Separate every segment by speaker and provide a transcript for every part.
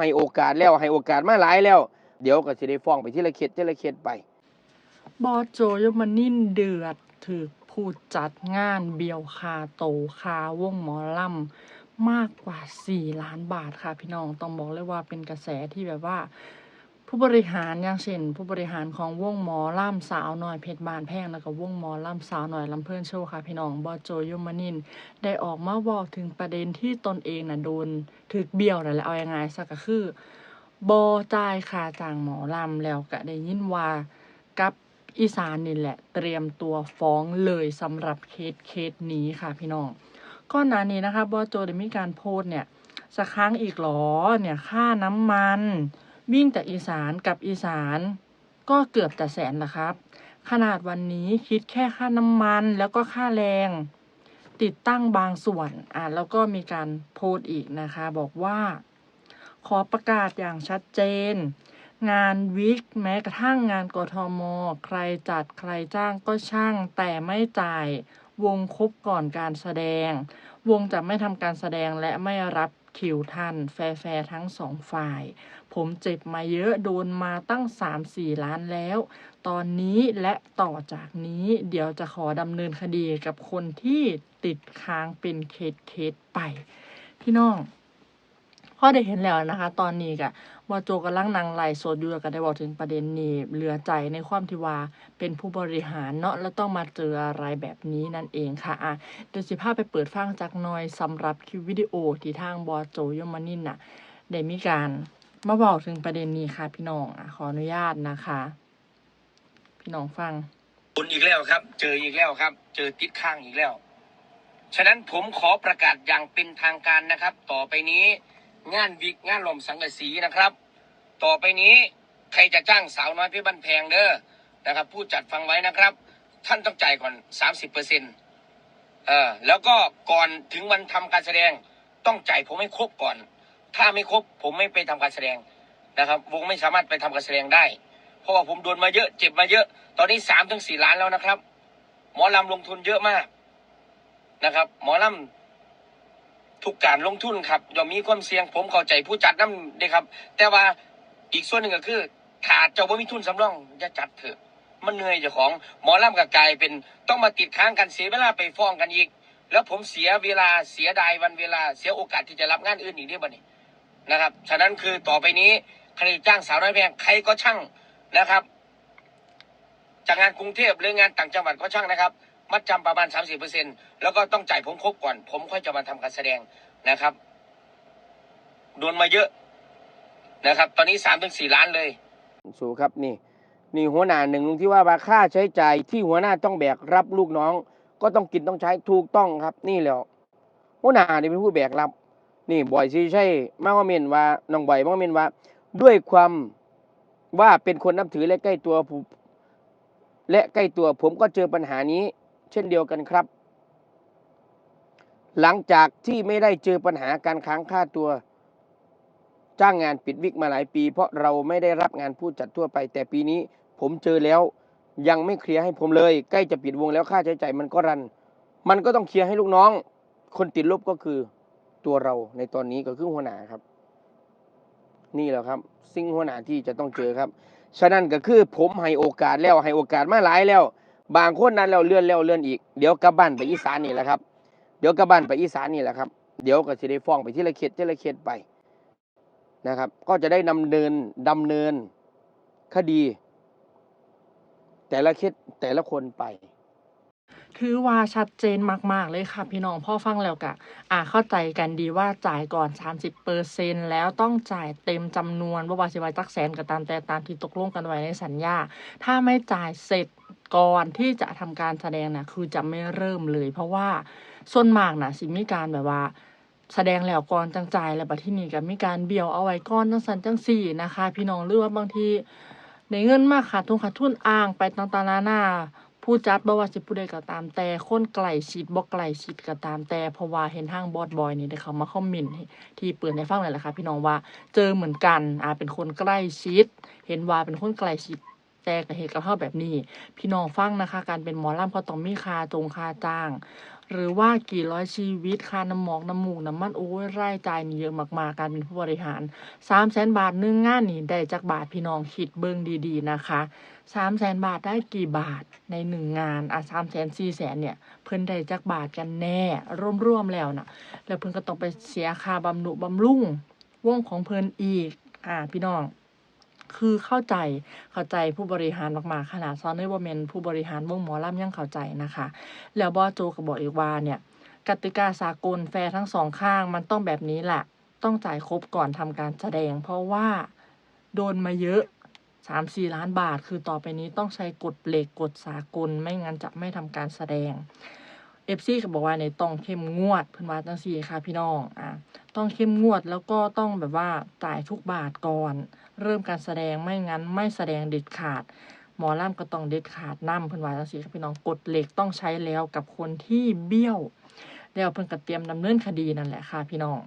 Speaker 1: ให้โอกาสแล้วให้โอกาสมาหลายแล้ว เดี๋ยวก็สิได้ฟ้องไปที่ละเขตที่ละเขตไป
Speaker 2: บอโจยมานิ่นเดือดถือผู้จัดงานเบียวคาโตคาวงหมอลำมากกว่า 4 ล้านบาทค่ะพี่น้องต้องบอกเลยว่าเป็นกระแสที่แบบว่า ผู้บริหารอย่างเช่น ผู้บริหารของวงหมอล่ำสาวหน่อยเพชรบานแพงแล้วก็วงหมอล่ำสาวหน่อยลำเพื่อนโชว์ค่ะ พี่น้องบอโจยมานิน ได้ออกมาบอกถึงประเด็นที่ตนเองน่ะโดนถึกเบี้ยวนั่นแหละเอายังไงสักก็คือบอจ่ายค่าจ้างหมอลำแล้วก็ได้ยินว่ากับอีสานนี่แหละ เตรียมตัวฟ้องเลยสำหรับเคสเคสนี้ค่ะพี่น้องก่อนหน้านี้นะคะบอโจได้มีการโพสต์เนี่ยสักครั้งอีกหรอเนี่ยค่าน้ำมัน วิ่งจากอีสานกับอีสานก็เกือบจะแสนละครับ ขนาดวันนี้คิดแค่ค่าน้ำมันแล้วก็ค่าแรง ติดตั้งบางส่วนอ่าแล้วก็มีการโพสต์อีกนะคะ บอกว่า ขอประกาศอย่างชัดเจน งานวิกแม้กระทั่งงานกทม ใครจัดใครจ้างก็ช่าง แต่ไม่จ่ายวงครบก่อนการแสดง วงจะไม่ทำการแสดงและไม่รับคิวทันแฟร์ทั้งสองฝ่าย ผมเจ็บมาเยอะโดนมาตั้ง 3-4 ล้านแล้ว ตอนนี้และต่อจากนี้เดี๋ยวจะขอดำเนินคดีกับคนที่ติดค้างเป็นเคสเคสๆไป พี่น้องพ่อได้เห็นแล้วนะคะ ตอนนี้กะว่าโจกำลังนางไล่สดอยู่แล้วก็ได้บอกถึงประเด็นนี้เหลือใจในความที่ว่าเป็นผู้บริหารเนาะแล้วต้องมาเจออะไรแบบนี้นั่นเองค่ะอะเดี๋ยวสิพาพไปเปิดฟังจากน้อยสำหรับคลิปวิดีโอที่ทางบอโจยมานินน่ะได้มีการ มาบอกถึงประเด็นนี้ค่ะ พี่น้องอขออนุญาตนะคะ พี่น้องฟัง
Speaker 1: คุณอีกแล้วครับ เจออีกแล้วครับ เจอติดข้างอีกแล้ว ฉะนั้นผมขอประกาศอย่างเป็นทางการนะครับ ต่อไปนี้ งานวิกงานลมสังกะสีนะครับ ต่อไปนี้ใครจะจ้างสาวน้อยพี่บันแพงเด้อนะครับ ผู้จัดฟังไว้นะครับ ท่านต้องจ่ายก่อนสามสิบเปอร์เซ็นต์เออแล้วก็ก่อนถึงวันทำการแสดงต้องจ่ายผมให้ครบก่อน ถ้าไม่ครบผมไม่ไปทำการแสดงนะครับ วงไม่สามารถไปทำการแสดงได้ เพราะว่าผมโดนมาเยอะ เจ็บมาเยอะ ตอนนี้สามถึงสี่ล้านแล้วนะครับ หมอลำลงทุนเยอะมากนะครับ หมอลำทุกการลงทุนครับย่อมมีความเสี่ยง ผมเข้าใจผู้จัดน้ำเด้ครับ แต่ว่าอีกส่วนหนึ่งก็คือถ้าเจ้าบ่มีทุนสำรองอย่าจัดเถอะ มันเหนื่อยเจ้าของหมอลำกับกายเป็นต้องมาติดค้างกันเสียเวลาไปฟ้องกันอีก แล้วผมเสียเวลาเสียดายวันเวลาเสียโอกาสที่จะรับงานอื่นอีกด้วยบ่นี่ นะครับ ฉะนั้นคือต่อไปนี้ใครจ้างสาวน้อยแพงใครก็ช่างนะครับ จากงานกรุงเทพหรืองานต่างจังหวัดก็ช่างนะครับ มัดจำประมาณ 30เปอร์เซ็นแล้วก็ต้องจ่ายผมครบก่อน ผมค่อยจะมาทำการแสดงนะครับ โดนมาเยอะนะครับ ตอนนี้สามถึงสี่ล้านเลย สูครับนี่ นี่หัวหน้าหนึ่งลุงที่ว่าว่าค่าใช้จ่ายที่หัวหน้าต้องแบกรับลูกน้อง ก็ต้องกินต้องใช้ถูกต้องครับ นี่แล้วหัวหน้านี่เป็นผู้แบกรับ นี่บ่อยซีใช่มาว่าเมนว่าน้องบอยมาว่าเมนว่า ด้วยความว่าเป็นคนนับถือและใกล้ตัวผมและใกล้ตัวผมก็เจอปัญหานี้ เช่นเดียวกันครับ หลังจากที่ไม่ได้เจอปัญหาการค้างค่าตัว จ้างงานปิดวิกมาหลายปี เพราะเราไม่ได้รับงานผู้จัดทั่วไป แต่ปีนี้ผมเจอแล้วยังไม่เคลียร์ให้ผมเลย ใกล้จะปิดวงแล้วค่าใช้จ่ายมันก็รัน มันก็ต้องเคลียร์ให้ลูกน้อง คนติดลบก็คือ ตัวเราในตอนนี้ก็คือหัวหน้าครับ นี่แหละครับ สิ่งหัวหน้าที่จะต้องเจอครับ ฉะนั้นก็คือผมให้โอกาสแล้วให้โอกาสมาหลายแล้ว บางคนนั้นแล้วเลื่อนแล้วเลื่อนอีกเดี๋ยวกลับบ้านไปอีสานนี่แหละครับ เดี๋ยวกลับบ้านไปอีสานนี่แหละครับ เดี๋ยวก็จะได้ฟ้องไปที่ละเขตที่ละเขตไปนะครับ ก็จะได้ดำเนินดำเนินคดี แต่ละเคสแต่ละคนไป
Speaker 2: ถือว่าชัดเจนมาก ๆ เลยค่ะ พี่น้องพ่อฟังแล้วกะอ่าเข้าใจกันดีว่าจ่ายก่อน 30เปอร์เซ็นแล้วต้องจ่ายเต็มจำนวนว่าว่าสิวาจักแสนก็ตามแต่ตามที่ตกลงกันไว้ในสัญญา ถ้าไม่จ่ายเสร็จก่อนที่จะทำการแสดงนะคือจะไม่เริ่มเลย เพราะว่าส่วนมากนะสิมีการแบบว่าแสดงแล้วก่อนจังจ่ายแล้วบัดที่นี่ก็มีการเบี้ยวเอาไว้ก่อนจังสันจังสี่นะคะ พี่น้องหรือว่าบางทีในเงินมากขาดทุนขาดทุนอ้างไปต่างๆนานา ผู้จัดบ่ว่าสิผู้ใดก็ตามแต่คนไกลชิดบ่ไกลชิดก็ตามแต่เพราะว่าเห็นห้างบอสบอยนี่ได้เขามาคอมเมนต์ที่เปิดในฟังเลยแหละค่ะพี่น้องว่าเจอเหมือนกันอ่าเป็นคนใกล้ชิด เห็นว่าเป็นคนไกลชิดแต่กับเหตุกับเฮาแบบนี้ พี่น้องฟังนะคะ การเป็นหมอลำเขาต้องมีค่าจงค่าจ้าง หรือว่ากี่ร้อยชีวิตค่าน้ำหมอกน้ำมูกน้ำมันโอ้ยรายจ่ายนี่เยอะมากๆการเป็นผู้บริหารสามแสนบาทหนึ่งงานนี่ได้จากบาทพี่น้องคิดเบิ่งดีๆนะคะสามแสนบาทได้กี่บาทในหนึ่งงานอะสามแสนสี่แสนเนี่ย เพิ่นได้จากบาทกันแน่ร่วมๆแล้วนะแล้วเพิ่นก็ต้องไปเสียค่าบำรุบำรุงวงของเพิ่นอีกอ่าพี่น้อง คือเข้าใจเข้าใจผู้บริหารมากๆขนาดซอนนอร์บอมเมนผู้บริหารวงหมอลำยังเข้าใจนะคะ แล้วบอโจก็บอกอีกว่าเนี่ยกติกาสากลแฟร์ทั้งสองข้างมันต้องแบบนี้แหละต้องจ่ายครบก่อนทำการแสดง เพราะว่าโดนมาเยอะสามสี่ล้านบาท คือต่อไปนี้ต้องใช้กฎเหล็กกฎสากลไม่งั้นจะไม่ทำการแสดงเอฟซีก็บอกว่าในต้องเข้มงวดเพิ่อนว่าจังซี่ค่ะพี่น้องอะ ต้องเข้มงวดแล้วก็ต้องแบบว่าจ่ายทุกบาทก่อน เริ่มการแสดงไม่งั้นไม่แสดงเด็ดขาด หมอล่ำก็ต้องเด็ดขาดนำเพิ่นว่าจังซี่ครับพี่น้องกฎเหล็กต้องใช้แล้วกับคนที่เบี้ยวแล้วเพิ่นก็เตรียมดำเนินคดีนั่นแหละค่ะพี่น้อง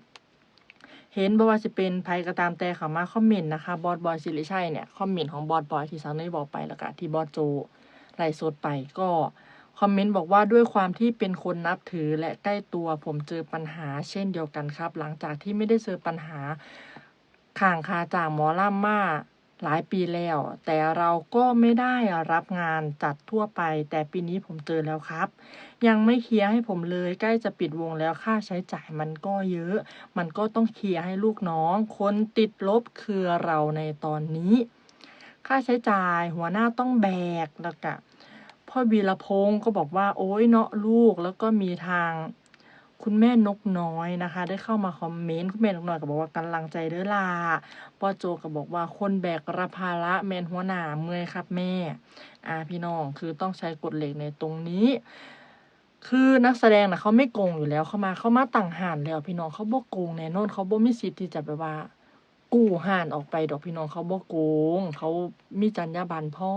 Speaker 2: เห็นบ่ว่าสิเป็นภัยก็ตามแต่เข้ามาคอมเมนต์นะคะบอสบอยสิริชัยเนี่ยคอมเมนต์ของบอสบอยที่สาวน้ยบอกไปแล้วก็ที่บอสโจไล่สดไปก็ คอมเมนต์บอกว่าด้วยความที่เป็นคนนับถือและใกล้ตัวผมเจอปัญหา เช่นเดียวกันครับ หลังจากที่ไม่ได้เจอปัญหาข่างคาจากหมอล่ำมาหลายปีแล้ว แต่เราก็ไม่ได้รับงานจัดทั่วไป แต่ปีนี้ผมเจอแล้วครับ ยังไม่เคลียร์ให้ผมเลยใกล้จะปิดวงแล้วค่าใช้จ่ายมันก็เยอะ มันก็ต้องเคลียร์ให้ลูกน้อง คนติดลบคือเราในตอนนี้ ค่าใช้จ่ายหัวหน้าต้องแบกแล้วก็ พ่อวีรพงศ์ก็บอกว่าโอ้ยเนาะลูกแล้วก็มีทางคุณแม่นกน้อยนะคะ ได้เข้ามาคอมเมนต์คุณแม่นกน้อยก็บอกว่ากำลังใจเด้อล่ะป้อโจก็บอกว่าคนแบกรับภาระแมนหัวหน้าเมื่อยครับแม่อ่าพี่น้องคือต้องใช้กฎเหล็กในตรงนี้ คือนักแสดงนะเขาไม่โกงอยู่แล้วเขามาเขามาต่างหานแล้ว พี่น้องเขาบ่โกงแน่นอนเขาบ่มีสิทธิ์ที่จะแบบว่า กู้ห่านออกไปดอกพี่น้องเขาบ่โกงเขามีจรรยาบรรณพ่อ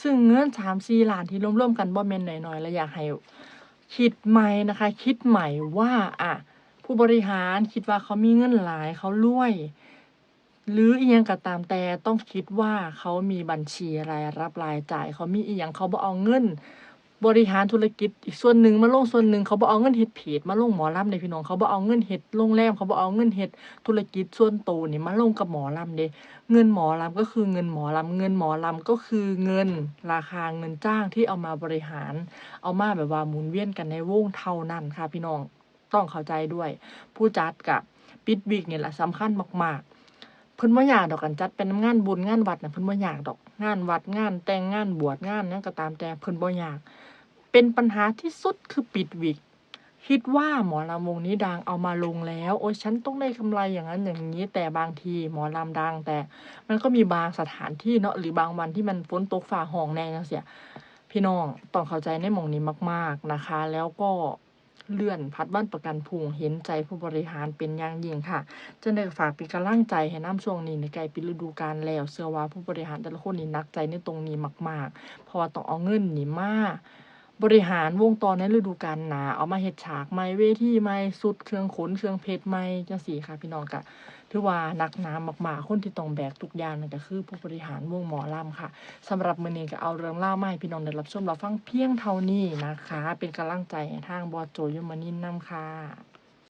Speaker 2: ซึ่งเงินสามสี่ล้านที่ร่วมๆกันบ่แม่นน้อยๆ และอยากให้คิดใหม่นะคะ คิดใหม่ว่าอะผู้บริหารคิดว่าเขามีเงินหลายเขารวย หรืออีหยังก็ตามแต่ต้องคิดว่าเขามีบัญชีรายรับรายจ่าย เขามีอีหยังเขาบ่เอาเงิน บริหารธุรกิจอีกส่วนหนึ่งมาลงส่วนหนึ่งเขาบ่เอาเงินเฮ็ดเพจมาลงหมอลำเด้พี่น้องเขาบ่เอาเงินเฮ็ดโรงแรมเขาบ่เอาเงินเฮ็ดธุรกิจส่วนโตวนี่มาลงกับหมอลำเด้เงินหมอลำก็คือเงินหมอลำเงินหมอลำก็คือเงินราคาเงินจ้างที่เอามาบริหาร เอามาแบบว่าหมุนเวียนกันในวงเท่านั้นค่ะพี่น้องต้องเข้าใจด้วย ผู้จัดกับปิดวิกเนี่ยแหละสำคัญมากๆ เพิ่นบ่อยากดอกกันจัดเป็นงานบุญงานวัดน่ะเพิ่นบ่อยากดอก งานวัดงานแต่งงานบวชงานหยังก็ตามแต่เพิ่นบ่อยาก เป็นปัญหาที่สุดคือปิดวิก คิดว่าหมอลำวงนี้ดังเอามาลงแล้ว โอ้ยฉันต้องได้กำไรอย่างนั้นอย่างนี้ แต่บางทีหมอลำดังแต่ มันก็มีบางสถานที่เนาะหรือบางวันที่มันฝนตกฝ่าห้องแน่จังเสียพี่น้องต้องเข้าใจในหมองนี้มาก ๆนะคะ แล้วก็ เลื่อนพัดบ้านประกันพุงเห็นใจผู้บริหารเป็นอย่างยิ่งค่ะจะได้ฝากเป็นกำลังใจให้น้ำช่วงนี้ในไกลปิดฤดูกาลแล้ว เสื้อว่าผู้บริหารแต่ละคนนี่นักใจในตรงนี้มาก ๆ เพราะว่าต้องเอาเงินนี่มา บริหารวงตอนในฤดูกาลหนา เอามาเฮ็ดฉากไม้เวทีไม้สุดเครื่องขนเครื่องเพชรไม้จังสีค่ะพี่น้องกะถือว่านักหนามากๆคนที่ต้องแบกทุกอย่างนั่นก็คือผู้บริหารวงหมอลำค่ะสำหรับมือนี้ก็เอาเรื่องเล่ามาให้พี่น้องได้รับชมรับฟังเพียงเท่านี้นะคะ เป็นกำลังใจทางบอสโจยมานินท์นำค่ะ